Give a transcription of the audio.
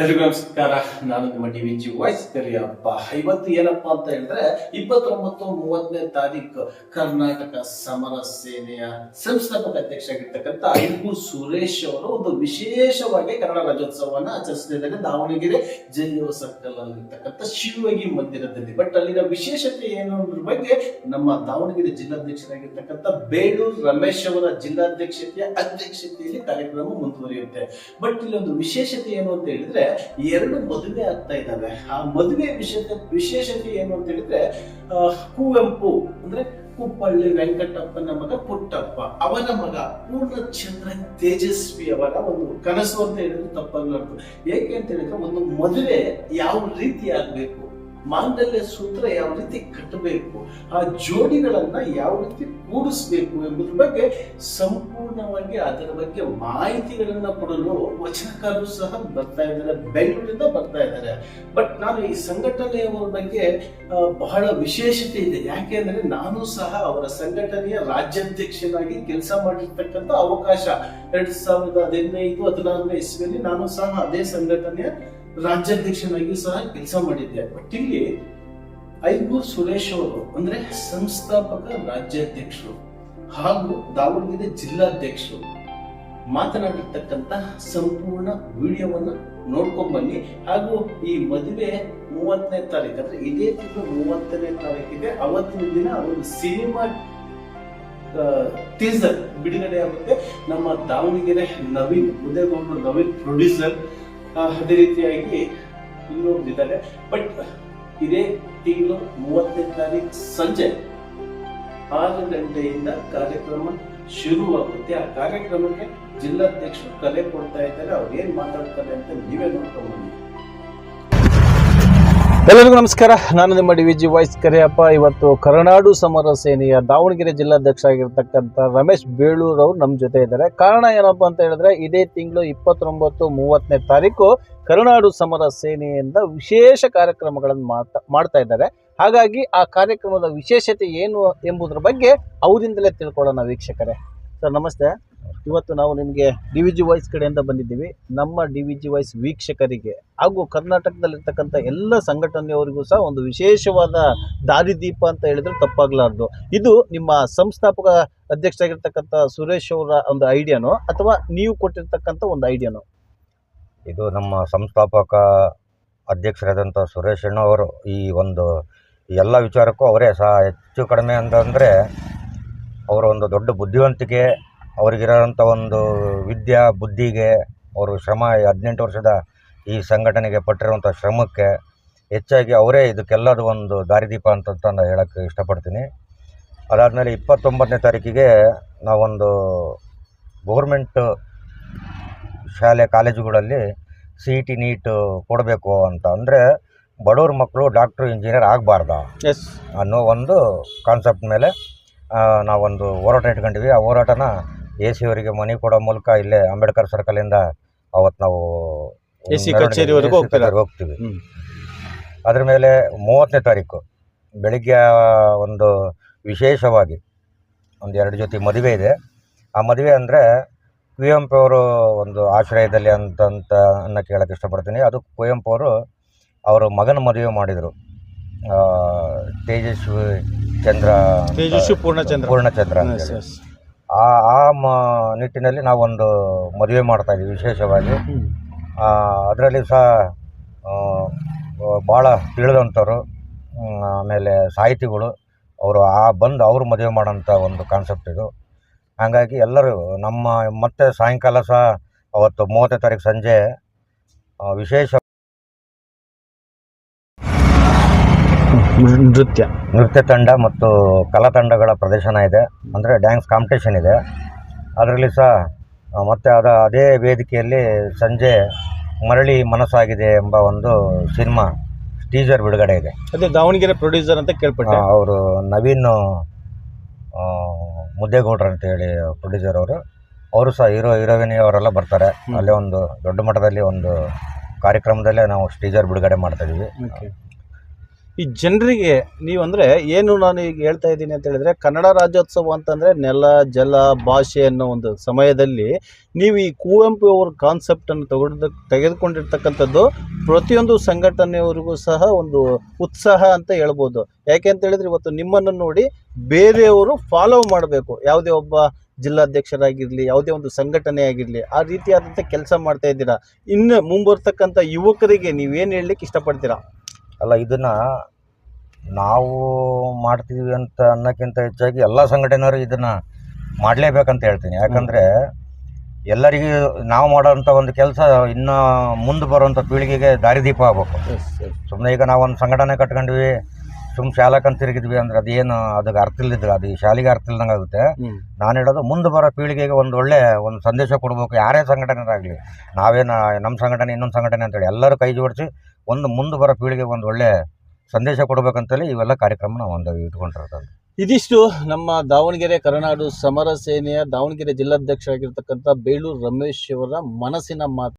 ಎಲ್ರಿಗೂ ನಮಸ್ಕಾರ ನಾನು ನಿಮ್ಮ ಡಿ ವಿ ಜಿ ವಾಯ್ಸ್ ಇವತ್ತು ಏನಪ್ಪಾ ಅಂತ ಹೇಳಿದ್ರೆ, ಇಪ್ಪತ್ತೊಂಬತ್ತು ಮೂವತ್ತನೇ ತಾರೀಕು ಕರ್ನಾಟಕ ಸಮರ ಸೇನೆಯ ಸಂಸ್ಥಾಪಕ ಅಧ್ಯಕ್ಷ ಆಗಿರ್ತಕ್ಕಂಥ ಐಗು ಸುರೇಶ್ ಅವರು ಒಂದು ವಿಶೇಷವಾಗಿ ಕನ್ನಡ ರಾಜ್ಯೋತ್ಸವವನ್ನು ಆಚರಿಸ್ತಿದ್ದಾರೆ ದಾವಣಗೆರೆ ಜಯೋ ಸರ್ಕಲ್ ಅಲ್ಲಿರ್ತಕ್ಕಂಥ ಶಿವಗಿ ಮಂದಿರದಲ್ಲಿ. ಬಟ್ ಅಲ್ಲಿನ ವಿಶೇಷತೆ ಏನು ಅನ್ನೋದ್ರ ಬಗ್ಗೆ ನಮ್ಮ ದಾವಣಗೆರೆ ಜಿಲ್ಲಾಧ್ಯಕ್ಷರಾಗಿರ್ತಕ್ಕಂಥ ಬೇಳೂರು ರಮೇಶ್ ಅವರ ಜಿಲ್ಲಾಧ್ಯಕ್ಷತೆಯ ಅಧ್ಯಕ್ಷತೆಯಲ್ಲಿ ಕಾರ್ಯಕ್ರಮ ಮುಂದುವರಿಯುತ್ತೆ. ಬಟ್ ಇಲ್ಲಿ ಒಂದು ವಿಶೇಷತೆ ಏನು ಅಂತ ಹೇಳಿದ್ರೆ ಎರಡು ಮದುವೆ ಆಗ್ತಾ ಇದ್ದಾವೆ. ಆ ಮದುವೆ ವಿಷಯದ ವಿಶೇಷತೆ ಏನು ಅಂತ ಹೇಳಿದ್ರೆ ಕುವೆಂಪು, ಅಂದ್ರೆ ಕುಪ್ಪಳ್ಳಿ ವೆಂಕಟಪ್ಪನ ಮಗ ಪುಟ್ಟಪ್ಪ. ಅವನ ಮಗ ಪೂರ್ಣಚಂದ್ರ ತೇಜಸ್ವಿ ಅವರ ಒಂದು ಕನಸು ಅಂತ ಹೇಳಿದ್ರೆ ತಪ್ಪಲ್ಲ ಏಕೆ ಅಂತ ಹೇಳಿದ್ರೆ ಒಂದು ಮದುವೆ ಯಾವ ರೀತಿ ಆಗ್ಬೇಕು? ಮಾಂಗಲ್ಯ ಸೂತ್ರ ಯಾವ ರೀತಿ ಕಟ್ಟಬೇಕು, ಆ ಜೋಡಿಗಳನ್ನ ಯಾವ ರೀತಿ ಕೂಡಿಸ್ಬೇಕು ಎಂಬುದ್ರ ಬಗ್ಗೆ ಸಂಪೂರ್ಣವಾಗಿ ಅದರ ಬಗ್ಗೆ ಮಾಹಿತಿಗಳನ್ನ ಕೊಡಲು ವಚನಕಾರರು ಸಹ ಬರ್ತಾ ಇದ್ದಾರೆ, ಬೆಂಗಳೂರಿಂದ ಬರ್ತಾ ಇದ್ದಾರೆ. ಬಟ್ ನಾನು ಈ ಸಂಘಟನೆಯವರ ಬಗ್ಗೆ ಬಹಳ ವಿಶೇಷತೆ ಇದೆ. ಯಾಕೆ ಅಂದ್ರೆ ನಾನು ಸಹ ಅವರ ಸಂಘಟನೆಯ ರಾಜ್ಯಾಧ್ಯಕ್ಷನಾಗಿ ಕೆಲಸ ಮಾಡಿರ್ತಕ್ಕಂಥ ಅವಕಾಶ. ಎರಡ್ ಸಾವಿರದ ಹದಿನೈದು, ಹದಿನಾರನೇ ಇಸ್ವಿಯಲ್ಲಿ ನಾನು ಸಹ ಅದೇ ಸಂಘಟನೆಯ ರಾಜ್ಯಾಧ್ಯಕ್ಷನಾಗಿ ಸಹ ಕೆಲಸ ಮಾಡಿದ್ದೆ. ಬಟ್ ಇಲ್ಲಿ ಐಗೂರ್ ಸುರೇಶ್ ಅವರು, ಅಂದ್ರೆ ಸಂಸ್ಥಾಪಕ ರಾಜ್ಯಾಧ್ಯಕ್ಷರು ಹಾಗೂ ದಾವಣಗೆರೆ ಜಿಲ್ಲಾಧ್ಯಕ್ಷರು ಮಾತನಾಡಿರ್ತಕ್ಕಂತ ಸಂಪೂರ್ಣ ವಿಡಿಯೋವನ್ನು ನೋಡ್ಕೊಂಡ್ ಬನ್ನಿ ಹಾಗೂ ಈ ಮದುವೆ ಮೂವತ್ತನೇ ತಾರೀಕು ಅಂದ್ರೆ ಇದೇ ತಿಂಗಳು ಮೂವತ್ತನೇ ತಾರೀಕಿಗೆ ಅವತ್ತಿನ ದಿನ ಒಂದು ಸಿನಿಮಾ ಟೀಸರ್ ಬಿಡುಗಡೆ ಆಗುತ್ತೆ. ನಮ್ಮ ದಾವಣಗೆರೆ ನವೀನ್ ಉದಯಗೌಡರು ನವೀನ್ ಪ್ರೊಡ್ಯೂಸರ್ ಅದೇ ರೀತಿಯಾಗಿ ಇನ್ನೊಬ್ರಿದ್ದಾರೆ ಬಟ್ ಇದೇ ತಿಂಗಳು ಮೂವತ್ತನೇ ತಾರೀಕು ಸಂಜೆ ಆರು ಗಂಟೆಯಿಂದ ಕಾರ್ಯಕ್ರಮ ಶುರುವಾಗುತ್ತೆ. ಆ ಕಾರ್ಯಕ್ರಮಕ್ಕೆ ಜಿಲ್ಲಾಧ್ಯಕ್ಷರು ಕರೆ ಕೊಡ್ತಾ ಇದ್ದಾರೆ. ಅವ್ರು ಏನ್ ಮಾತಾಡ್ತಾರೆ ಅಂತ ನೀವೇ ನೋಡ್ಕೊಂಡು ಎಲ್ಲರಿಗೂ ನಮಸ್ಕಾರ. ನಾನು ನಿಮ್ಮ D V G voice Kariyappa. ಇವತ್ತು ಕರ್ನಾಡು ಸಮರ ಸೇನೆಯ ದಾವಣಗೆರೆ ಜಿಲ್ಲಾಧ್ಯಕ್ಷ ಆಗಿರ್ತಕ್ಕಂಥ ರಮೇಶ್ ಬೇಳೂರ್ ಅವರು ನಮ್ಮ ಜೊತೆ ಇದ್ದಾರೆ. ಕಾರಣ ಏನಪ್ಪ ಅಂತ ಹೇಳಿದ್ರೆ, ಇದೇ ತಿಂಗಳು ಇಪ್ಪತ್ತೊಂಬತ್ತು ಮೂವತ್ತನೇ ತಾರೀಕು ಕರುನಾಡು ಸಮರ ಸೇನೆಯಿಂದ ವಿಶೇಷ ಕಾರ್ಯಕ್ರಮಗಳನ್ನು ಮಾಡ್ತಾ ಮಾಡ್ತಾ ಇದ್ದಾರೆ. ಹಾಗಾಗಿ ಆ ಕಾರ್ಯಕ್ರಮದ ವಿಶೇಷತೆ ಏನು ಎಂಬುದರ ಬಗ್ಗೆ ಅವರಿಂದಲೇ ತಿಳ್ಕೊಳ್ಳೋಣ ವೀಕ್ಷಕರೇ. ಸರ್, ನಮಸ್ತೆ. ಇವತ್ತು ನಾವು ನಿಮಗೆ ಡಿ ವಿ ಜಿ ವಾಯ್ಸ್ ಕಡೆಯಿಂದ ಬಂದಿದ್ದೀವಿ. ನಮ್ಮ ಡಿ ವಿ ಜಿ ವಾಯ್ಸ್ ವೀಕ್ಷಕರಿಗೆ ಹಾಗೂ ಕರ್ನಾಟಕದಲ್ಲಿರ್ತಕ್ಕಂಥ ಎಲ್ಲ ಸಂಘಟನೆಯವರಿಗೂ ಸಹ ಒಂದು ವಿಶೇಷವಾದ ದಾರಿದೀಪ ಅಂತ ಹೇಳಿದ್ರೆ ತಪ್ಪಾಗಲಾರ್ದು. ಇದು ನಿಮ್ಮ ಸಂಸ್ಥಾಪಕ ಅಧ್ಯಕ್ಷರಾಗಿರ್ತಕ್ಕಂಥ ಸುರೇಶ್ ಅವರ ಒಂದು ಐಡಿಯಾನೋ ಅಥವಾ ನೀವು ಕೊಟ್ಟಿರ್ತಕ್ಕಂಥ ಒಂದು ಐಡಿಯಾನೋ? ಇದು ನಮ್ಮ ಸಂಸ್ಥಾಪಕ ಅಧ್ಯಕ್ಷರಾದಂಥ ಸುರೇಶ್ ಅವರು ಈ ಒಂದು ಎಲ್ಲ ವಿಚಾರಕ್ಕೂ ಅವರೇ ಸಹ ಹೆಚ್ಚು ಕಡಿಮೆ ಅಂತಂದರೆ ಅವರ ಒಂದು ದೊಡ್ಡ ಬುದ್ಧಿವಂತಿಕೆ ಅವರಿಗಿರೋಂಥ ಒಂದು ವಿದ್ಯಾ ಬುದ್ಧಿಗೆ ಅವರು ಶ್ರಮ ಹದಿನೆಂಟು ವರ್ಷದ ಈ ಸಂಘಟನೆಗೆ ಪಟ್ಟಿರುವಂಥ ಶ್ರಮಕ್ಕೆ ಹೆಚ್ಚಾಗಿ ಅವರೇ ಇದಕ್ಕೆಲ್ಲದು ಒಂದು ದಾರಿದೀಪ ಅಂತ ನಾನು ಹೇಳೋಕ್ಕೆ ಇಷ್ಟಪಡ್ತೀನಿ. ಅದಾದಮೇಲೆ ಇಪ್ಪತ್ತೊಂಬತ್ತನೇ ತಾರೀಕಿಗೆ ನಾವೊಂದು ಗೌರ್ಮೆಂಟ್ ಶಾಲೆ ಕಾಲೇಜುಗಳಲ್ಲಿ ಸಿ ಇ ಟಿ ನೀಟ್ ಕೊಡಬೇಕು ಅಂತ. ಅಂದರೆ ಬಡವ್ರ ಮಕ್ಕಳು ಡಾಕ್ಟ್ರು ಇಂಜಿನಿಯರ್ ಆಗಬಾರ್ದ ಎಸ್ ಅನ್ನೋ ಒಂದು ಕಾನ್ಸೆಪ್ಟ್ ಮೇಲೆ ನಾವೊಂದು ಹೋರಾಟ ಇಟ್ಕೊಂಡಿವಿ ಆ ಹೋರಾಟನ ಎ ಸಿ ಅವರಿಗೆ ಮನೆ ಕೊಡೋ ಮೂಲಕ ಇಲ್ಲೇ ಅಂಬೇಡ್ಕರ್ ಸರ್ಕಲಿಂದ ಅವತ್ತು ನಾವು AC ಕಚೇರಿವರೆಗೂ AC ಹೋಗ್ತೀರಾ? ಕಚೇರಿಗೆ ಹೋಗ್ತೀವಿ ಹ್ಮ್. ಅದ್ರ ಮೇಲೆ ಮೂವತ್ತನೇ ತಾರೀಕು ಬೆಳಿಗ್ಗೆ ಒಂದು ವಿಶೇಷವಾಗಿ ಒಂದು ಎರಡು ಜೊತೆ ಮದುವೆ ಇದೆ ಆ ಮದುವೆ ಅಂದರೆ ಕುವೆಂಪು ಅವರು ಒಂದು ಆಶ್ರಯದಲ್ಲಿ ಅಂತಂತ ಅನ್ನ ಕೇಳೋಕ್ಕೆ ಇಷ್ಟಪಡ್ತೀನಿ ಅದು ಕುವೆಂಪು ಅವರು ಅವರ ಮಗನ ಮದುವೆ ಮಾಡಿದರು ತೇಜಸ್ವಿ ಚಂದ್ರ ಅಂತ- ತೇಜಸ್ವಿ ಪೂರ್ಣಚಂದ್ರ ಪೂರ್ಣಚಂದ್ರ ಅಂತ ಹೇಳಿ. ಆ ಆ ಮ ನಿಟ್ಟಿನಲ್ಲಿ ನಾವೊಂದು ಮದುವೆ ಮಾಡ್ತಾ ಇದ್ದೀವಿ ವಿಶೇಷವಾಗಿ. ಅದರಲ್ಲಿ ಸಹ ಭಾಳ ತಿಳಿದಂಥವ್ರು ಆಮೇಲೆ ಸಾಹಿತಿಗಳು ಅವರು ಆ ಬಂದು ಅವರು ಮದುವೆ ಮಾಡೋಂಥ ಒಂದು ಕಾನ್ಸೆಪ್ಟ್ ಇದು. ಹಾಗಾಗಿ ಎಲ್ಲರೂ ನಮ್ಮ ಮತ್ತೆ ಸಾಯಂಕಾಲ ಸಹ ಅವತ್ತು ಮೂವತ್ತನೇ ತಾರೀಕು ಸಂಜೆ ವಿಶೇಷ ನೃತ್ಯ. ನೃತ್ಯ ತಂಡ ಮತ್ತು ಕಲಾ ತಂಡಗಳ ಪ್ರದರ್ಶನ ಇದೆ. ಅಂದರೆ ಡ್ಯಾನ್ಸ್ ಕಾಂಪಿಟೇಷನ್ ಇದೆ. ಅದರಲ್ಲಿ ಸಹ ಮತ್ತು ಅದ ಅದೇ ವೇದಿಕೆಯಲ್ಲಿ ಸಂಜೆ ಮರಳಿ ಮನಸ್ಸಾಗಿದೆ ಎಂಬ ಒಂದು ಸಿನಿಮಾ ಟೀಸರ್ ಬಿಡುಗಡೆ ಇದೆ. ಅದೇ ದಾವಣಗೆರೆ ಪ್ರೊಡ್ಯೂಸರ್ ಅಂತ ಕೇಳ್ಪಟ್ಟೆ. ಅವರು ನವೀನ್ ಮುದ್ದೇಗೌಡ್ರ ಅಂತೇಳಿ ಪ್ರೊಡ್ಯೂಸರ್ ಅವರು. ಅವರು ಸಹ ಹೀರೋ ಹೀರೋಯಿನಿ ಅವರೆಲ್ಲ ಬರ್ತಾರೆ. ಅಲ್ಲೇ ಒಂದು ದೊಡ್ಡ ಮಟ್ಟದಲ್ಲಿ ಒಂದು ಕಾರ್ಯಕ್ರಮದಲ್ಲೇ ನಾವು ಟೀಸರ್ ಬಿಡುಗಡೆ ಮಾಡ್ತಾ ಇದೀವಿ. ಈ ಜನರಿಗೆ ನೀವು ಅಂದರೆ ಏನು ನಾನು ಈಗ ಹೇಳ್ತಾ ಇದ್ದೀನಿ ಅಂತ ಹೇಳಿದ್ರೆ ಕನ್ನಡ ರಾಜ್ಯೋತ್ಸವ ಅಂತಂದರೆ ನೆಲ, ಜಲ, ಭಾಷೆ ಅನ್ನೋ ಒಂದು ಸಮಯದಲ್ಲಿ ನೀವು ಈ ಕುವೆಂಪು ಅವ್ರ ಕಾನ್ಸೆಪ್ಟನ್ನು ತಗೊಂಡ ತೆಗೆದುಕೊಂಡಿರ್ತಕ್ಕಂಥದ್ದು ಪ್ರತಿಯೊಂದು ಸಂಘಟನೆಯವರಿಗೂ ಸಹ ಒಂದು ಉತ್ಸಾಹ ಅಂತ ಹೇಳ್ಬೋದು. ಯಾಕೆ ಅಂತ ಹೇಳಿದ್ರೆ ಇವತ್ತು ನಿಮ್ಮನ್ನು ನೋಡಿ ಬೇರೆಯವರು ಫಾಲೋ ಮಾಡಬೇಕು. ಯಾವುದೇ ಒಬ್ಬ ಜಿಲ್ಲಾಧ್ಯಕ್ಷರಾಗಿರಲಿ, ಯಾವುದೇ ಒಂದು ಸಂಘಟನೆ ಆಗಿರಲಿ, ಆ ರೀತಿಯಾದಂಥ ಕೆಲಸ ಮಾಡ್ತಾ ಇದ್ದೀರಾ. ಇನ್ನು ಮುಂಬರ್ತಕ್ಕಂಥ ಯುವಕರಿಗೆ ನೀವೇನು ಹೇಳಲಿಕ್ಕೆ ಇಷ್ಟಪಡ್ತೀರಾ? ಅಲ್ಲ ಇದನ್ನು ನಾವು ಮಾಡ್ತೀವಿ ಅಂತ ಅನ್ನೋಕ್ಕಿಂತ ಹೆಚ್ಚಾಗಿ ಎಲ್ಲ ಸಂಘಟನೆಯವರು ಇದನ್ನು ಮಾಡಲೇಬೇಕಂತ ಹೇಳ್ತೀನಿ. ಯಾಕಂದರೆ ಎಲ್ಲರಿಗೂ ನಾವು ಮಾಡೋವಂಥ ಒಂದು ಕೆಲಸ ಇನ್ನೂ ಮುಂದೆ ಬರುವಂಥ ಪೀಳಿಗೆಗೆ ದಾರಿದೀಪ ಆಗಬೇಕು. ಸುಮ್ಮನೆ ಈಗ ನಾವು ಒಂದು ಸಂಘಟನೆ ಕಟ್ಕೊಂಡ್ವಿ ಸುಮ್ಮ ಶಾಲಕಂತ ತಿರುಗಿದ್ವಿ ಅಂದ್ರೆ ಅದೇನು ಅದಕ್ಕೆ ಅರ್ಥ ಇಲ್ಲದ ಅದು ಈ ಶಾಲೆಗೆ ಅರ್ಥ ಇಲ್ದಂಗೆ ಆಗುತ್ತೆ. ನಾನು ಹೇಳೋದು ಮುಂದೆ ಬರೋ ಪೀಳಿಗೆಗೆ ಒಂದು ಒಳ್ಳೆ ಒಂದು ಸಂದೇಶ ಕೊಡಬೇಕು. ಯಾರೇ ಸಂಘಟನೆರಾಗಲಿ ನಾವೇನು ನಮ್ಮ ಸಂಘಟನೆ ಇನ್ನೊಂದು ಸಂಘಟನೆ ಅಂತೇಳಿ ಎಲ್ಲರೂ ಕೈ ಜೋಡಿಸಿ ಒಂದು ಮುಂದೆ ಬರೋ ಪೀಳಿಗೆ ಒಂದು ಒಳ್ಳೆ ಸಂದೇಶ ಕೊಡಬೇಕಂತೇಳಿ ಇವೆಲ್ಲ ಕಾರ್ಯಕ್ರಮ ನಾವು ಒಂದು ಇಟ್ಕೊಂಡಿರ್ತಾರೆ ಇದಿಷ್ಟು ನಮ್ಮ ದಾವಣಗೆರೆ ಕರುನಾಡು ಸಮರ ಸೇನೆಯ ದಾವಣಗೆರೆ ಜಿಲ್ಲಾಧ್ಯಕ್ಷರಾಗಿರ್ತಕ್ಕಂಥ ಬೇಳೂರು ರಮೇಶ್ ಅವರ ಮನಸ್ಸಿನ ಮಾತು.